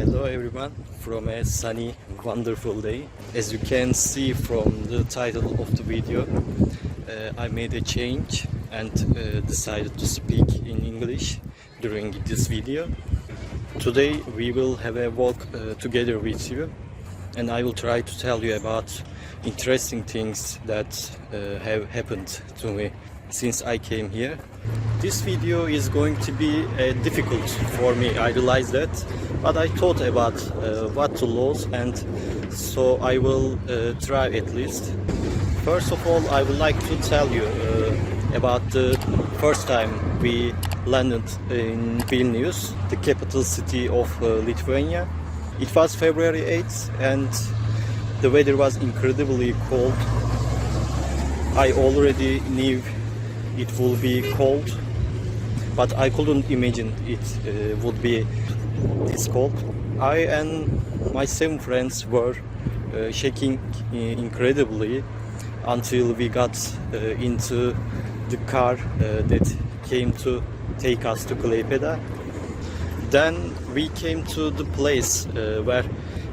Hello everyone from a sunny, wonderful day. As you can see from the title of the video, uh, I made a change and uh, decided to speak in English during this video. Today we will have a walk uh, together with you and I will try to tell you about interesting things that uh, have happened to me since I came here. This video is going to be uh, difficult for me, I realize that, but I thought about uh, what to lose and so I will uh, try at least. First of all, I would like to tell you uh, about the first time we landed in Vilnius, the capital city of uh, Lithuania. It was February 8th and the weather was incredibly cold. I already knew it will be cold, but I couldn't imagine it uh, would be this cold. I and my seven friends were uh, shaking incredibly until we got uh, into the car uh, that came to take us to Klaipeda. Then we came to the place uh, where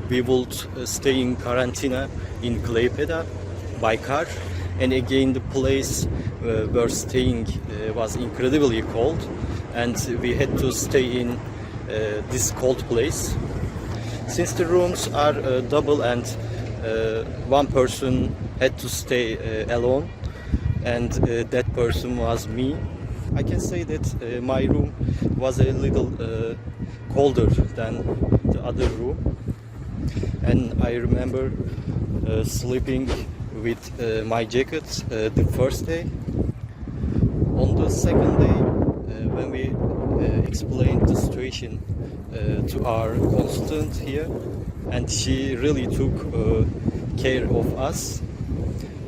we would uh, stay in quarantine in Klaipeda by car. And again, the place uh, we're staying uh, was incredibly cold, and we had to stay in uh, this cold place. Since the rooms are uh, double and uh, one person had to stay uh, alone, and uh, that person was me. I can say that uh, my room was a little uh, colder than the other room, and I remember uh, sleeping with uh, my jacket uh, the first day. On the second day, uh, when we uh, explained the situation uh, to our consultant here, and she really took uh, care of us.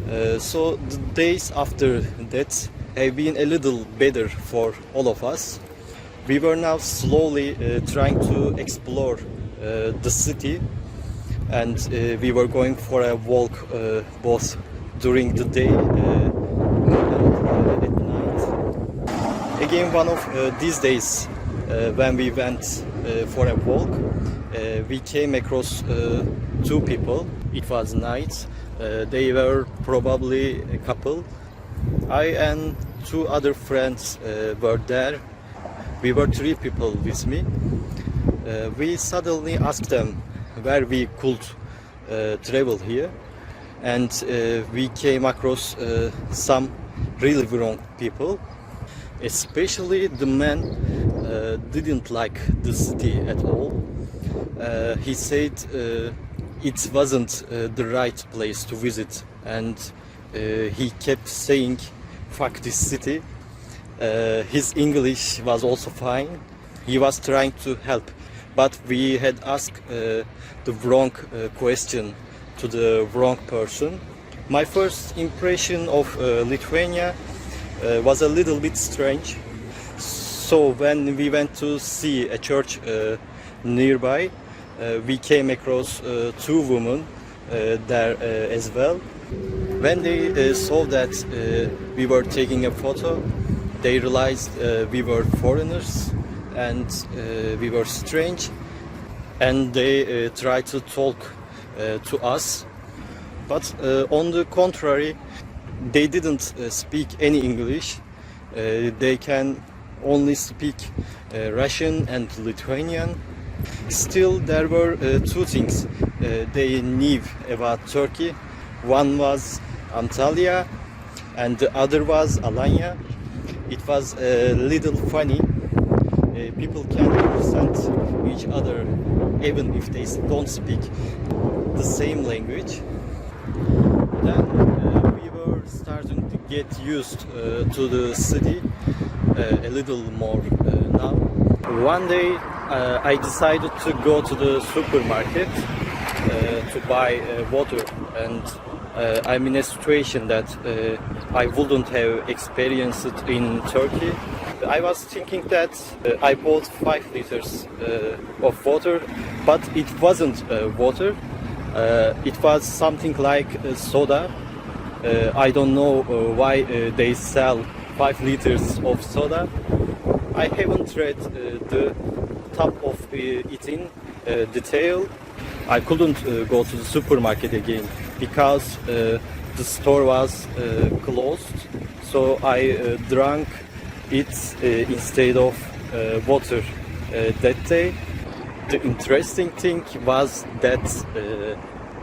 Uh, so the days after that have been a little better for all of us. We were now slowly uh, trying to explore uh, the city and uh, we were going for a walk uh, both during the day uh, and at night. Again, one of these days when we went for a walk, we came across two people. It was night. They were probably a couple. I and two other friends uh, were there. We were three people with me. Uh, we suddenly asked them where we could uh, travel here, and uh, we came across uh, some really wrong people. Especially the man uh, didn't like the city at all. Uh, he said uh, it wasn't uh, the right place to visit, and uh, he kept saying, "Fuck this city." Uh, his English was also fine. He was trying to help, but we had asked uh, the wrong uh, question to the wrong person. My first impression of uh, Lithuania was a little bit strange. So when we went to see a church nearby, we came across two women there as well. When they uh, saw that uh, we were taking a photo, they realized uh, we were foreigners and uh, we were strange, and they uh, tried to talk uh, to us. But on the contrary, they didn't speak any English. They can only speak Russian and Lithuanian. Still, there were uh, two things uh, they knew about Turkey. One was Antalya, and the other was Alanya. It was a little funny. Uh, people can understand each other even if they don't speak the same language. Then uh, we were starting to get used uh, to the city uh, a little more uh, now. One day uh, I decided to go to the supermarket uh, to buy uh, water and uh, I'm in a situation that uh, I wouldn't have experienced it in Turkey. I was thinking that uh, I bought 5 liters uh, of water, but it wasn't uh, water. It was something like soda. I don't know why they sell 5 liters of soda. I haven't read the top of it in, detail, I couldn't go to the supermarket again because the store was uh, closed. So I uh, drank it uh, instead of uh, water uh, that day. The interesting thing was that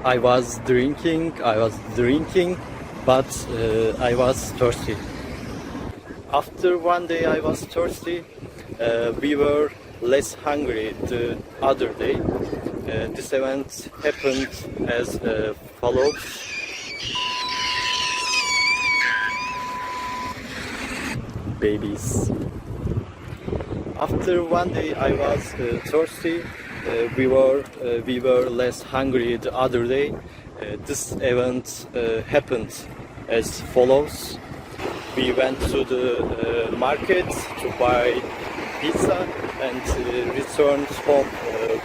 I was drinking, I was drinking, but I was thirsty. After one day I was thirsty, we were less hungry the other day. Uh, this event happened as uh, follows. Babies. After one day I was uh, thirsty. Uh, we were uh, we were less hungry the other day. Uh, this event uh, happened as follows. We went to the uh, market to buy pizza and returned home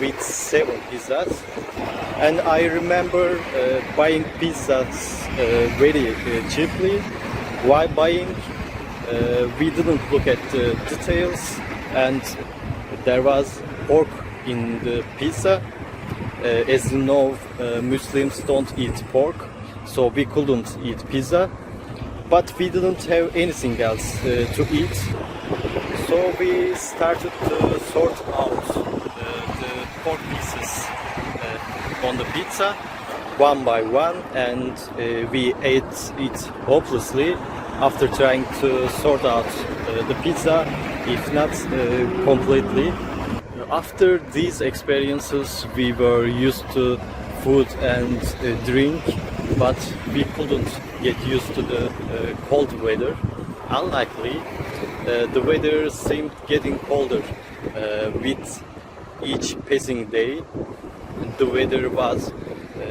with seven pizzas. And I remember buying pizzas very cheaply. While buying, uh, we didn't look at the details, and there was pork in the pizza. Uh, as you know, uh, Muslims don't eat pork, so we couldn't eat pizza. But we didn't have anything else uh, to eat, so we started to sort out uh, the pork pieces uh, on the pizza one by one, and uh, we ate it hopelessly after trying to sort out uh, the pizza, if not uh, completely. After these experiences, we were used to food and uh, drink, but we couldn't get used to the uh, cold weather. Unlikely, uh, the weather seemed getting colder uh, with each passing day. The weather was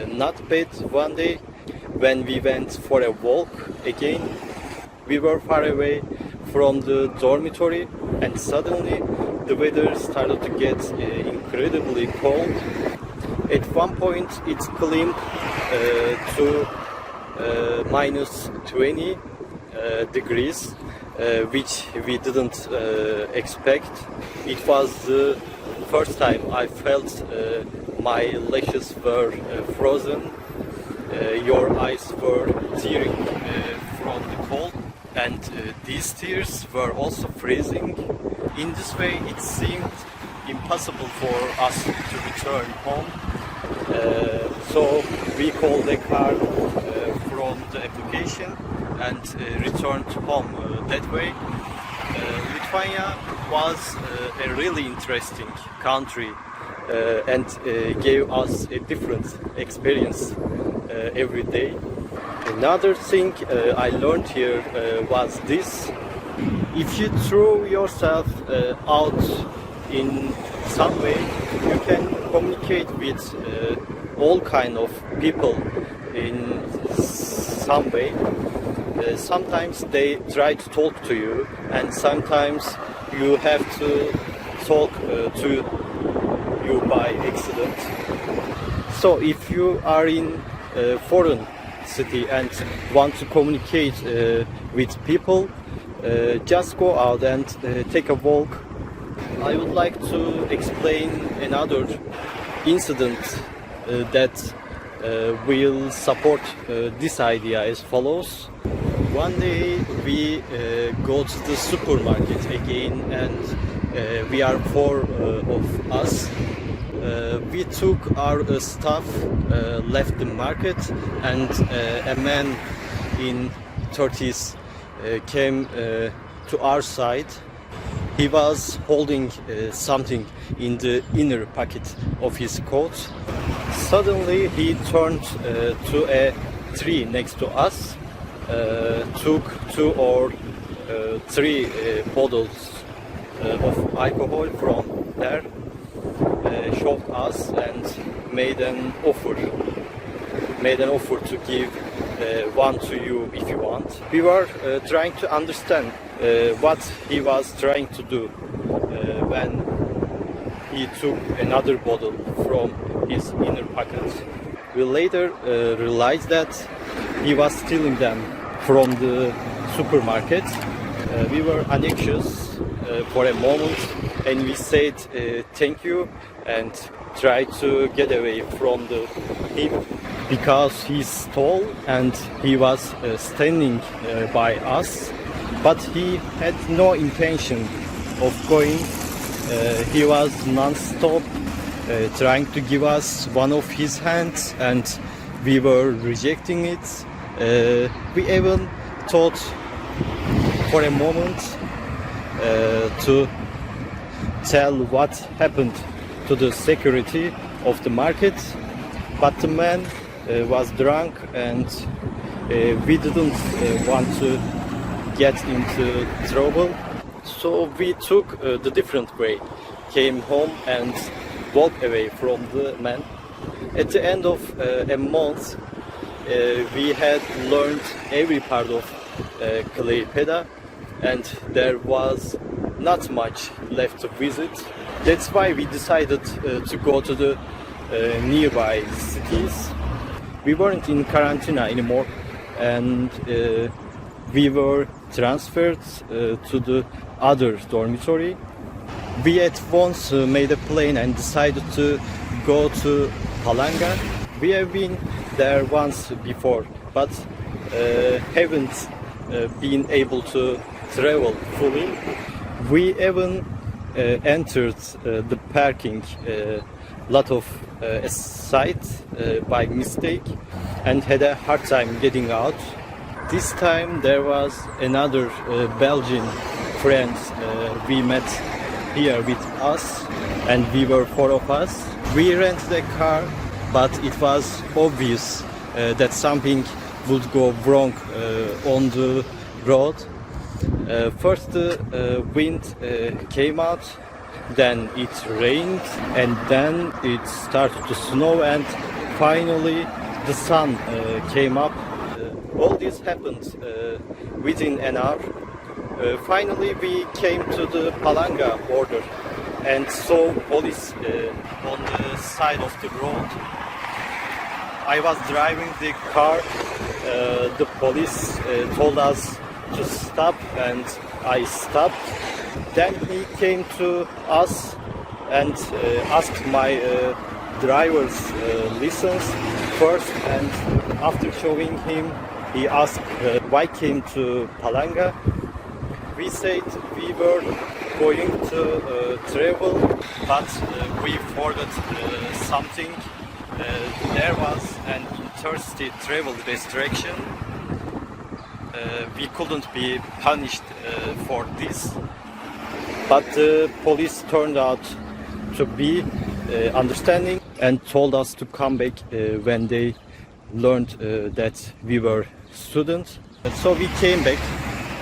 not bad one day when we went for a walk again. We were far away from the dormitory, and suddenly the weather started to get uh, incredibly cold. At one point, it climbed uh, to uh, minus 20 uh, degrees, uh, which we didn't uh, expect. It was the first time I felt my lashes were frozen, your eyes were tearing from the and uh, these tears were also freezing. In this way, it seemed impossible for us to return home. Uh, so we called a car uh, from the application and uh, returned home uh, that way. Uh, Lithuania was a really interesting country and gave us a different experience every day. Another thing uh, I learned here uh, was this if you throw yourself uh, out in some way, you can communicate with uh, all kind of people in some way. Uh, sometimes they try to talk to you, and sometimes you have to talk uh, to you by accident. So if you are in foreign city and want to communicate uh, with people, uh, just go out and uh, take a walk. I would like to explain another incident uh, that uh, will support uh, this idea as follows. One day we uh, go to the supermarket again and uh, we are four uh, of us uh, we took our uh, stuff, uh, left the market, and uh, a man in 30s uh, came uh, to our side. He was holding uh, something in the inner pocket of his coat. Suddenly, he turned uh, to a tree next to us, uh, took two or uh, three uh, bottles uh, of alcohol from there showed us and made an offer. Made an offer to give uh, one to you if you want. We were uh, trying to understand uh, what he was trying to do when he took another bottle from his inner pocket. We later realized that he was stealing them from the supermarket. We were anxious for a moment and we said thank you and try to get away from the him because he's tall and he was uh, standing uh, by us but he had no intention of going. Uh, he was non-stop uh, trying to give us one of his hands and we were rejecting it. Uh, we even thought for a moment uh, to tell what happened to the security of the market. But the man uh, was drunk and uh, we didn't uh, want to get into trouble. So we took uh, the different way came home and walked away from the man. At the end of uh, a month uh, we had learned every part of uh, and there was not much left to visit. That's why we decided uh, to go to the uh, nearby cities. We weren't in quarantine anymore and uh, we were transferred uh, to the other dormitory. We at once uh, made a plan and decided to go to Palanga. We have been there once before, but uh, haven't been able to travel fully. We even entered uh, the parking uh, lot of uh, site uh, by mistake and had a hard time getting out. This time there was another uh, Belgian friend uh, we met here with us and we were four of us. We rented a car but it was obvious uh, that something would go wrong uh, on the road. Uh, first the uh, wind uh, came out, then it rained, and then it started to snow, and finally the sun came up. All this happened within an hour. Uh, finally, we came to the Palanga border and saw police uh, on the side of the road. I was driving the car. Uh, the police told us to stop, and I stopped. Then he came to us and uh, asked my uh, driver's uh, license first, and after showing him, he asked uh, why came to Palanga. We said we were going to uh, travel, but uh, we forgot uh, something. Uh, there was an interstate travel restriction. Uh, we couldn't be punished uh, for this, but the police turned out to be uh, understanding and told us to come back uh, when they learned uh, that we were students. And so we came back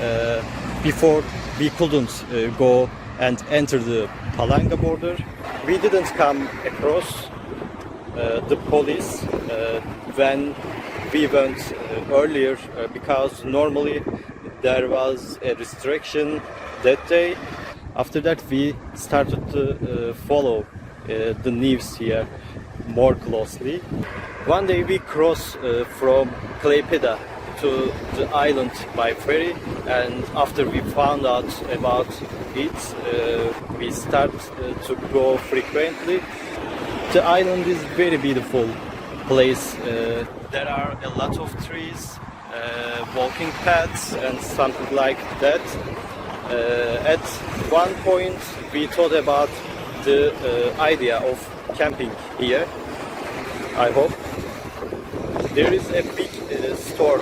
uh, before we couldn't uh, go and enter the Palanga border. We didn't come across uh, the police uh, when we went uh, earlier uh, because normally there was a restriction that day. After that, we started to uh, follow the news here more closely. One day we crossed from Klaipeda to the island by ferry, and after we found out about it, uh, we start uh, to go frequently. The island is very beautiful place. Uh, there are a lot of trees, uh, walking paths, and something like that. Uh, at one point, we thought about the idea of camping here. I hope there is a big store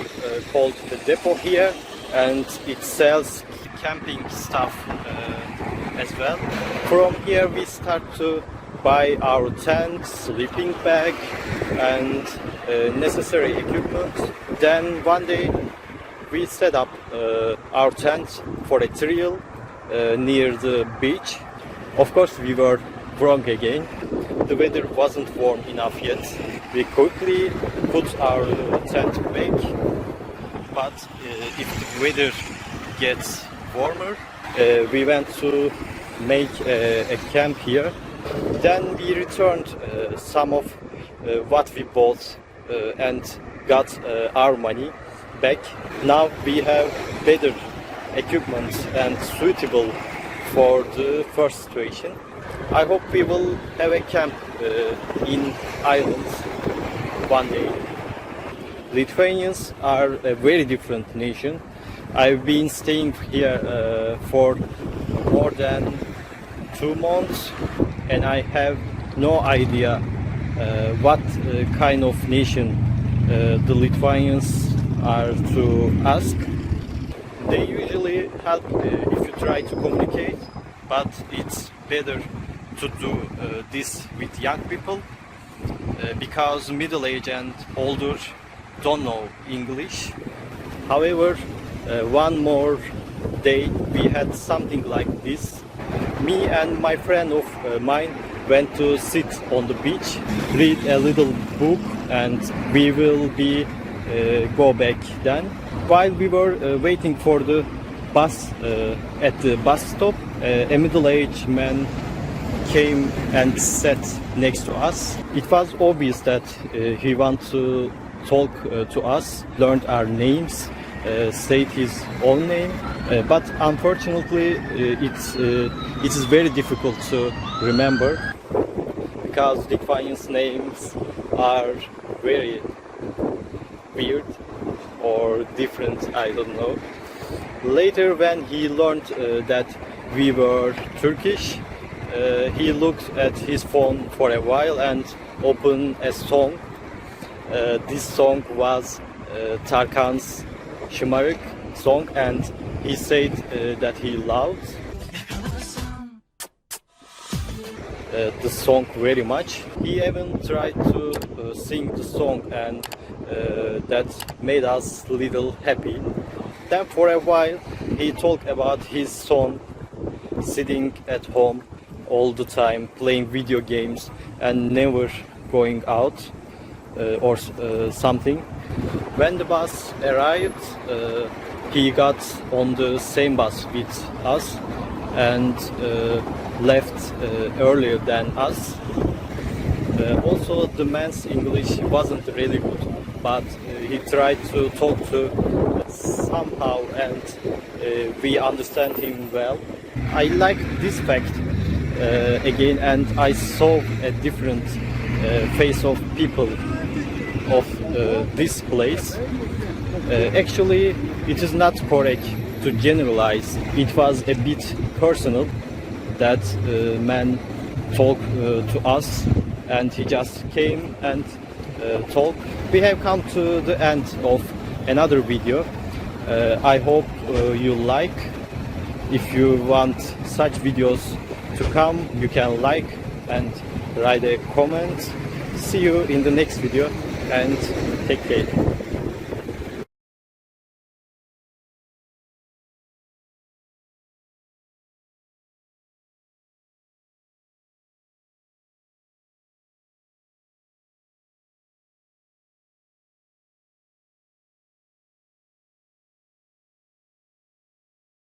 called the Depot here, and it sells camping stuff uh, as well. From here, we start to buy our tent, sleeping bag, and uh, necessary equipment. Then one day, we set up uh, our tent for a trail uh, near the beach. Of course, we were wrong again. The weather wasn't warm enough yet. We quickly put our tent back, but uh, if the weather gets warmer, uh, we went to make a, a camp here. Then we returned uh, some of uh, what we bought uh, and got our money back. Now we have better equipment and suitable for the first situation. I hope we will have a camp uh, in islands one day. Lithuanians are a very different nation. I've been staying here uh, for more than two months and I have no idea uh, what uh, kind of nation uh, the Lithuanians are to ask. They usually help uh, if you try to communicate, but it's better to do uh, this with young people uh, because middle age and older don't know English. However, uh, one more day we had something like this. Me and my friend of mine went to sit on the beach, read a little book, and we will be uh, go back then. While we were uh, waiting for the bus uh, at the bus stop, uh, a middle-aged man came and sat next to us. It was obvious that uh, he wanted to talk uh, to us, learned our names, uh, state his own name, uh, but unfortunately uh, it's uh, it is very difficult to remember because Lithuanians names are very weird or different, I don't know. Later, when he learned uh, that we were Turkish, uh, he looked at his phone for a while and opened a song. Uh, this song was uh, Tarkan's Şımarık song, and he said uh, that he loved uh, the song very much. He even tried to uh, sing the song, and uh, that made us little happy. Then for a while, he talked about his son sitting at home all the time, playing video games, and never going out uh, or uh, something. When the bus arrived, uh, he got on the same bus with us and uh, left uh, earlier than us. Uh, also, the man's English wasn't really good, but uh, he tried to talk to somehow, and we understand him well. I like this fact uh, again, and I saw a different uh, face of people of this place. Uh, actually, it is not correct to generalize. It was a bit personal that uh, man talked uh, to us, and he just came and uh, talked. We have come to the end of another video. Uh, I hope uh, you like. If you want such videos to come, you can like and write a comment. See you in the next video and take care.